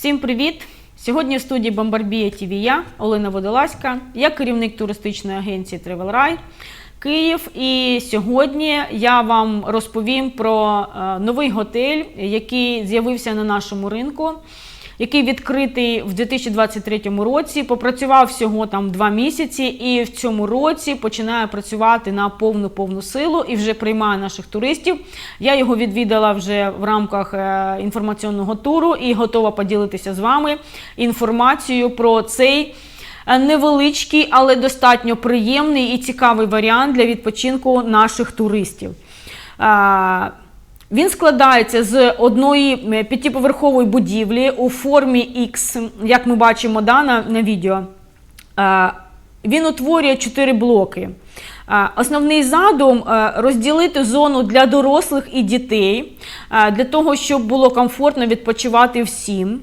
Всім привіт! Сьогодні в студії Бомбарбія ТВ я, Олена Водоласька, я керівник туристичної агенції Travel Rai Київ. І сьогодні я вам розповім про е, новий готель, який з'явився на нашому ринку, який відкритий в 2023 році. Попрацював всього там два місяці, і в цьому році починає працювати на повну повну силу і вже приймає наших туристів. Я його відвідала вже в рамках е, інформаційного туру і готова поділитися з вами інформацією про цей. е, Невеличкий, але достатньо приємний і цікавий варіант для відпочинку наших туристів. Він складається з одної п'ятиповерхової будівлі у формі X, як ми бачимо да, на, на відео. Він утворює чотири блоки. Основний задум е, розділити зону для дорослих і дітей, для того, щоб було комфортно відпочивати всім.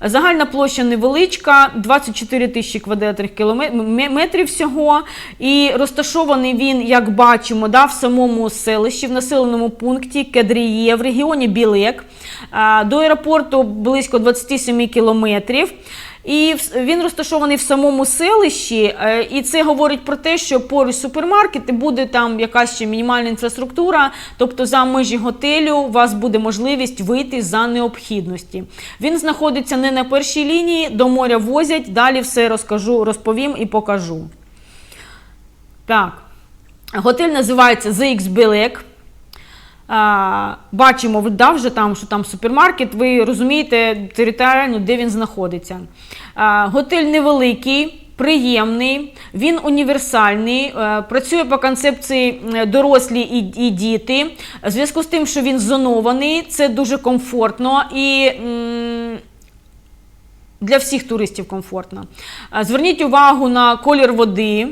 Загальна площа невеличка, 24 тисячі квадратних кілометрів всього. І розташований він, як бачимо, да, в самому селищі, в населеному пункті Кедріє, в регіоні Білек. До аеропорту близько 27 кілометрів. І він розташований в самому селищі, е, і це говорить про те, що поруч супермаркети буде там якась ще мінімальна інфраструктура, тобто за межі готелю у вас буде можливість вийти за необхідності. Він знаходиться не на першій лінії, до моря возять. Далі все розкажу, розповім і покажу. Так, готель називається ZX Bilek. Бачимо, да, вже там, що там супермаркет, ви розумієте територіально, де він знаходиться. Готель невеликий. Приємний, він універсальний, е, працює по концепції е, дорослі і, діти. В зв'язку з тим, що він зонований, це дуже комфортно і для всіх туристів комфортно. Зверніть увагу на колір води.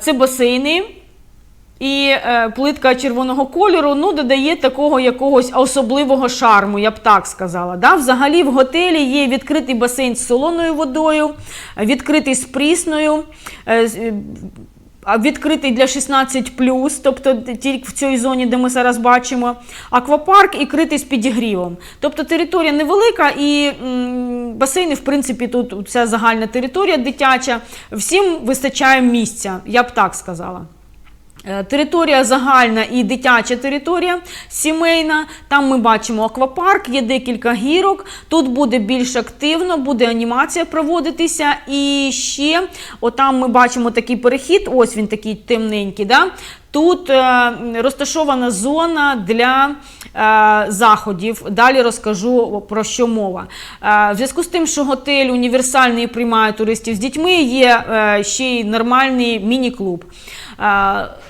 Це басейни. І е, плитка червоного кольору ну, додає такого якогось особливого шарму, я б так сказала. Да? Взагалі в готелі є відкритий басейн з солоною водою, відкритий з прісною. е, е, Відкритий для 16+, тобто тільки в цій зоні, де ми зараз бачимо, аквапарк і критий з підігрівом. Тобто територія невелика і басейни, в принципі, тут ця загальна територія дитяча. Всім вистачає місця, я б так сказала. Е, Територія загальна і дитяча територія сімейна. Там ми бачимо аквапарк, є декілька гірок. Тут буде більш активно, буде анімація проводитися. І ще отам ми бачимо такий перехід. Ось він такий темненький. Да? Тут е, розташована зона для е, заходів. Далі розкажу про що мова. Е, в зв'язку з тим, що готель універсальний приймає туристів з дітьми, є ще й нормальний міні-клуб.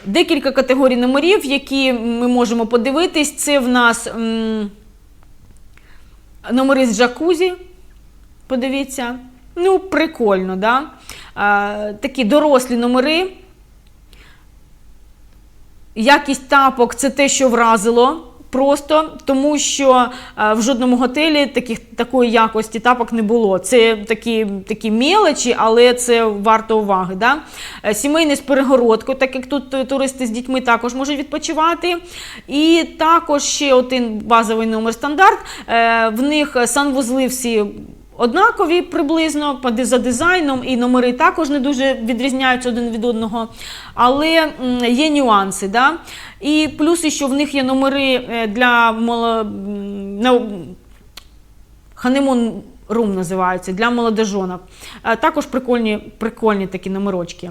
Декілька категорій номерів, які ми можемо подивитись. Це в нас номери з джакузі. Подивіться. Ну, прикольно, да? Такі дорослі номери. Якість тапок це те, що вразило. Просто тому, що е, в жодному готелі таких такої якості тапок не було. Це такі такі мелочі, але це варто уваги. Да? Е, Сімейний з перегородкою, так як тут туристи з дітьми також можуть відпочивати. І також ще один базовий номер стандарт. Е, В них санвузли всі однакові приблизно за дизайном, і номери також не дуже відрізняються один від одного. Але є нюанси. Да? І плюс, що в них є номери е, для Ханимун рум називається для молодожонок. Е, Також прикольні, прикольні такі номерочки.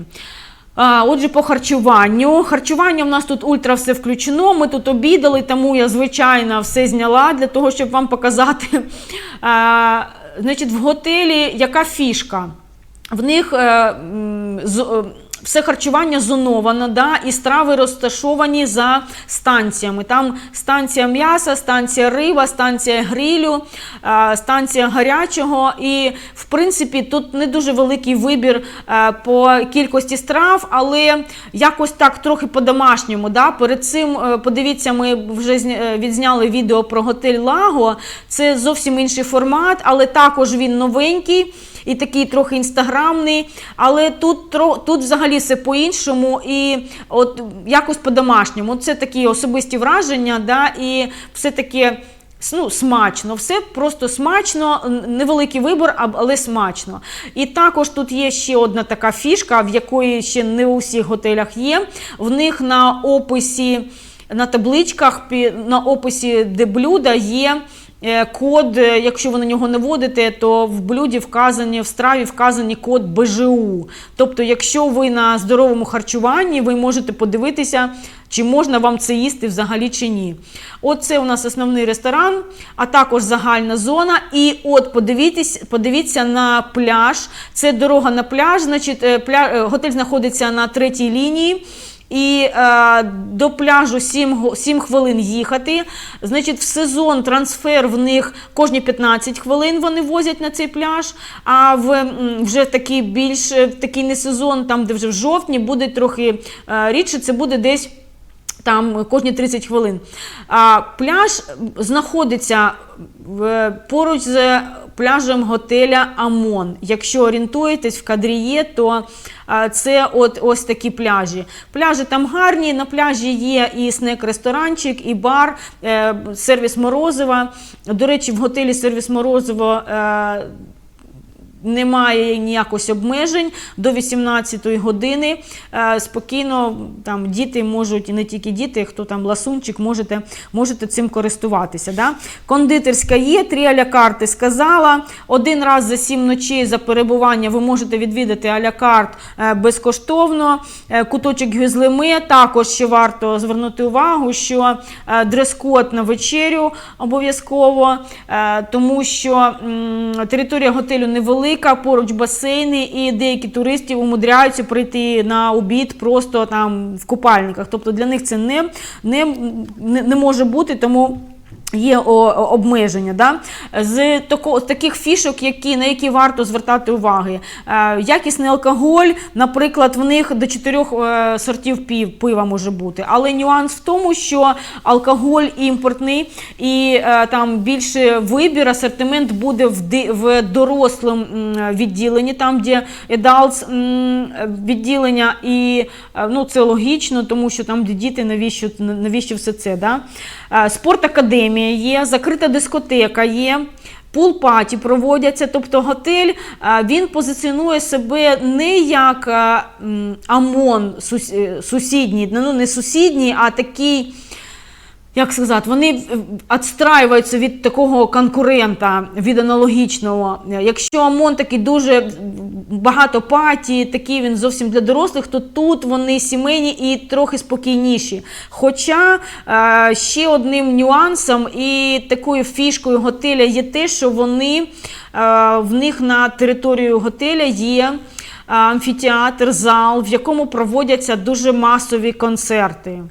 Отже, по харчуванню. Харчування в нас тут ультра все включено. Ми тут обідали, тому я, звичайно, все зняла для того, щоб вам показати. Значить, в готелі яка фішка? В них е, з- е, все харчування зоновано, да, і страви розташовані за станціями. Там станція м'яса, станція риба, станція грилю, е, станція гарячого. І, в принципі, тут не дуже великий вибір е, по кількості страв, але якось так трохи по-домашньому. Да. Перед цим, е, подивіться, ми вже зня- відзняли відео про готель Лаго. Це зовсім інший формат, але також він новенький і такий трохи інстаграмний. Але тут, тут взагалі все по-іншому і от якось по-домашньому. Це такі особисті враження, да, і все-таки Ну, смачно, все просто смачно, невеликий вибор, але смачно. І також тут є ще одна така фішка, в якої ще не у всіх готелях є. В них на описі, на табличках, на описі де блюда є. Е, Код, е, якщо ви на нього не вводите, то в блюді вказані в страві вказані код БЖУ. Тобто, якщо ви на здоровому харчуванні, ви можете подивитися, чи можна вам це їсти взагалі чи ні. От це у нас основний ресторан, а також загальна зона. І от подивіться, подивіться на пляж. Це дорога на пляж. Значить, е, пля... е, готель знаходиться на третій лінії. І е, до пляжу 7, 7 хвилин їхати. Значить, в сезон трансфер в них кожні 15 хвилин вони возять на цей пляж. А в вже такий більш е, такий не сезон, там де вже в жовтні, буде трохи е, рідше. Це буде десь. Там кожні 30 хвилин. А пляж знаходиться в, поруч з пляжем готеля Амон. Якщо орієнтуєтесь в кадріє, то це от ось такі пляжі. Пляжі там гарні. На пляжі є і снек-ресторанчик, і бар, е, сервіс морозива. До речі, в готелі сервіс морозиво. Немає ніякось обмежень до 18 години. Е, спокійно там діти можуть, і не тільки діти, хто там ласунчик, можете, можете цим користуватися. Да? Кондитерська є, три аля карти сказала. Один раз за сім ночей за перебування ви можете відвідати аля карт е, безкоштовно. Е, Куточок Гюзлеме також ще варто звернути увагу, що дрес-код на вечерю обов'язково, тому що територія готелю невелика, поруч басейни, і деякі туристів умудряються прийти на обід просто там в купальниках. Тобто для них це не, не, не може бути, тому. Є обмеження да? з, тако, таких фішок, які, на які варто звертати уваги. Е, якісний алкоголь, наприклад, в них до чотирьох е, сортів пів, пива може бути. Але нюанс в тому, що алкоголь імпортний і е, там більше вибір, асортимент буде в, дорослому відділенні, там, де adults відділення, і ну, це логічно, тому що там, де діти, навіщо, навіщо все це? Да? Е, Спортакадемія є, закрита дискотека є. Пул-паті проводяться, тобто готель е, він позиціонує себе не як ОМОН АМОН е, сусідній, ну не сусідній, а такий. Як сказати, вони відстраюються від такого конкурента, від аналогічного. Якщо ОМОН такий дуже багато паті, такий він зовсім для дорослих, то тут вони сімейні і трохи спокійніші. Хоча е, ще одним нюансом і такою фішкою готеля є те, що вони е, в них на територію готеля є. е, Амфітеатр, зал, в якому проводяться дуже масові концерти.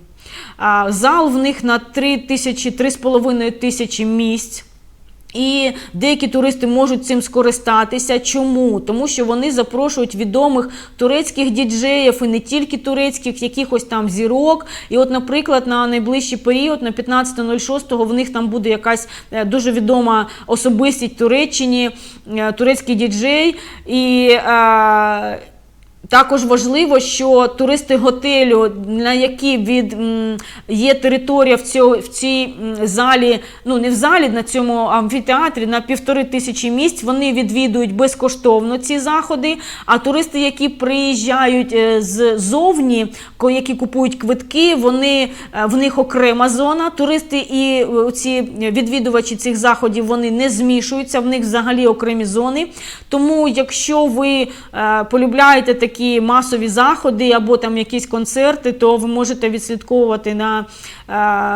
Зал в них на 3 тисячі, 3,5 тисячі місць. І деякі туристи можуть цим скористатися. Чому? Тому що вони запрошують відомих турецьких діджеїв і не тільки турецьких, якихось там зірок. І от, наприклад, на найближчий період, на 15.06, в них там буде якась е, дуже відома особистість Туреччині, е, турецький діджей. І е, також важливо, що туристи готелю, на які від є територія в, цьо, в цій залі, ну не в залі, на цьому амфітеатрі на півтори тисячі місць, вони відвідують безкоштовно ці заходи. А туристи, які приїжджають е, ззовні, які купують квитки, вони е, в них окрема зона. Туристи і е, ці відвідувачі цих заходів вони не змішуються, в них взагалі окремі зони. Тому, якщо ви полюбляєте такі масові заходи або там якісь концерти, то ви можете відслідковувати на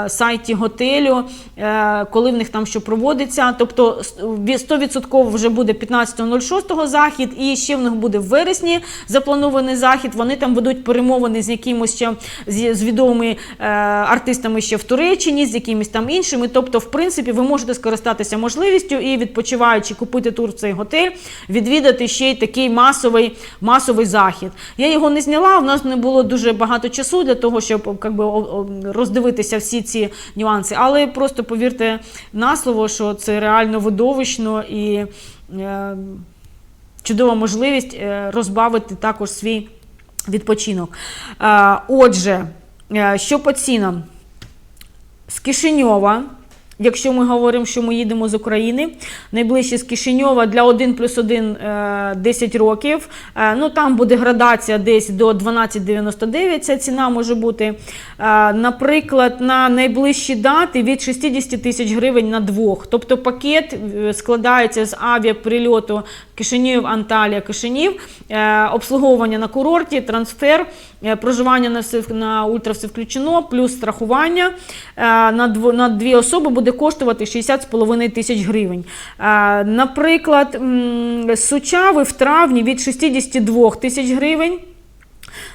е, сайті готелю, е, коли в них там що проводиться. Тобто 100% вже буде 15.06 захід, і ще в них буде в вересні запланований захід. Вони там ведуть перемовини з якимось ще з, з відомими е, артистами ще в Туреччині, з якимись там іншими. Тобто, в принципі, ви можете скористатися можливістю і відпочиваючи, купити тур в цей готель, відвідати ще й такий масовий, масовий захід. Я його не зняла. У нас не було дуже багато часу для того, щоб как би, роздивитися всі ці нюанси. Але просто повірте на слово, що це реально видовищно і. Е, чудова можливість е, розбавити також свій відпочинок. Е, Отже, е, що по цінам? З Кишиньова Якщо ми говоримо, що ми їдемо з України, найближче з Кишиньова для 1 плюс 1 е, 10 років. Е, Ну там буде градація десь до 12,99 ця ціна може бути. Е, Наприклад, на найближчі дати від 60 тисяч гривень на двох. Тобто пакет е, складається з авіаприльоту Кишинів, Анталія, Кишинів, е, обслуговування на курорті, трансфер, е, проживання на, на ультра все включено, плюс страхування е, на дві особи буде коштувати 60,5 тисяч гривень. Наприклад, Сучави в травні від 62 тисяч гривень.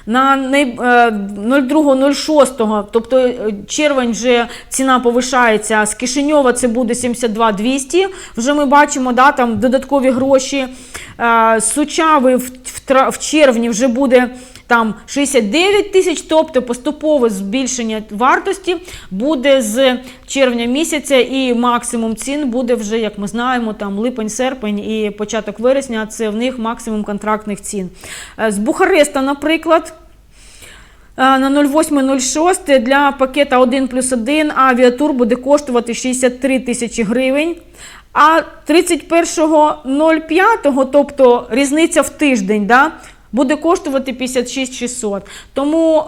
На най- е, 02.06, тобто е, червень вже ціна повишається. З Кишиньова це буде 72 200. Вже ми бачимо, да, там додаткові гроші. Сучави в червні вже буде там 69 тисяч, тобто поступове збільшення вартості буде з червня місяця, і максимум цін буде вже, як ми знаємо, там липень-серпень і початок вересня. Це в них максимум контрактних цін. Е, З Бухареста, наприклад. Е, На 08.06 для пакета 1 плюс 1 авіатур буде коштувати 63 тисячі гривень. А 31.05, тобто різниця в тиждень, да, буде коштувати 56 600. Тому е,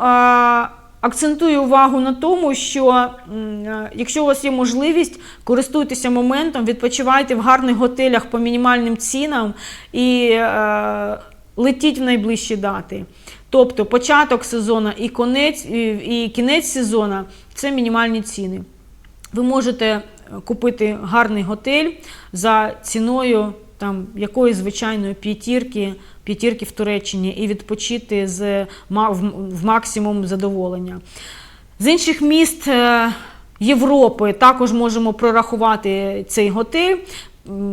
акцентую увагу на тому, що е, якщо у вас є можливість, користуйтеся моментом, відпочивайте в гарних готелях по мінімальним цінам і е, летіть в найближчі дати. Тобто початок сезону і конець, і, і кінець сезону це мінімальні ціни. Ви можете купити гарний готель за ціною там, якоїсь звичайної п'ятірки, п'ятірки в Туреччині і відпочити з, в- максимум задоволення. З інших міст е, Європи також можемо прорахувати цей готель.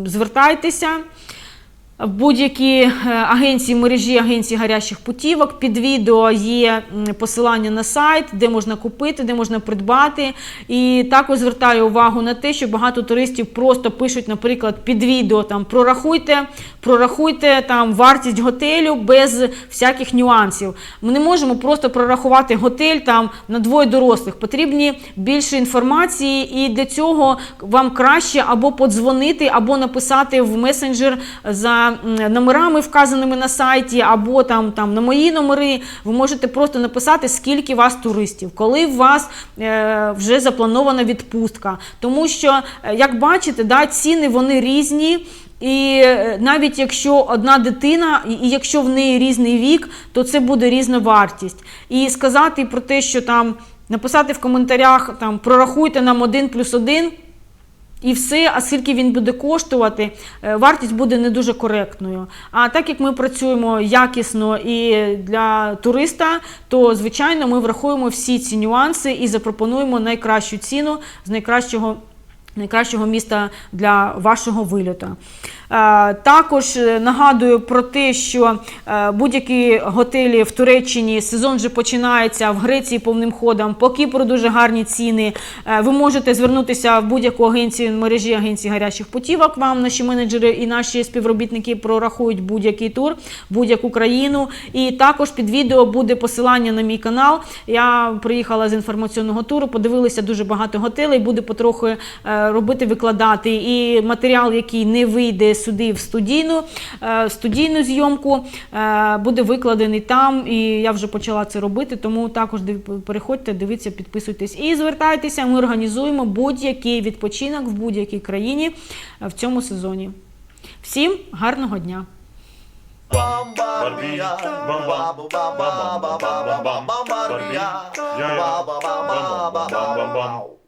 Звертайтеся будь-які е, агенції мережі агенцій гарячих путівок. Під відео є посилання на сайт, де можна купити, де можна придбати. І також звертаю увагу на те, що багато туристів просто пишуть, наприклад, під відео там прорахуйте, прорахуйте там вартість готелю без всяких нюансів. Ми не можемо просто прорахувати готель там на двоє дорослих. Потрібні більше інформації, і для цього вам краще або подзвонити, або написати в месенджер за номерами, вказаними на сайті, або там, там на мої номери. Ви можете просто написати, скільки вас туристів, коли у вас е, вже запланована відпустка. Тому що, е, як бачите, да, ціни вони різні. І е, навіть якщо одна дитина, і якщо в неї різний вік, то це буде різна вартість. І сказати про те, що там написати в коментарях там прорахуйте нам один плюс один. І все, а скільки він буде коштувати, е, вартість буде не дуже коректною. А так як ми працюємо якісно і для туриста, то звичайно ми врахуємо всі ці нюанси і запропонуємо найкращу ціну з найкращого. Найкращого міста для вашого вильоту. Е, Також е, нагадую про те, що е, будь-які готелі в Туреччині сезон вже починається в Греції повним ходом. По Кіпру дуже гарні ціни. Ви можете звернутися в будь-яку агенцію мережі агенцій гарячих путівок. Вам наші менеджери і наші співробітники прорахують будь-який тур, будь-яку країну. І також під відео буде посилання на мій канал. Я приїхала з інформаційного туру, подивилися дуже багато готелей, буду потроху е, робити, викладати. І матеріал, який не вийде сюди в студійну, е, студійну зйомку, е, буде викладений там. І я вже почала це робити. Тому також переходьте, дивіться, підписуйтесь і звертайтеся. Ми організуємо будь-який відпочинок в будь-якій країні е, в цьому сезоні. Всім гарного дня! Barbie, bam bam, bam bam, bam bam, bam bam, Barbie, yeah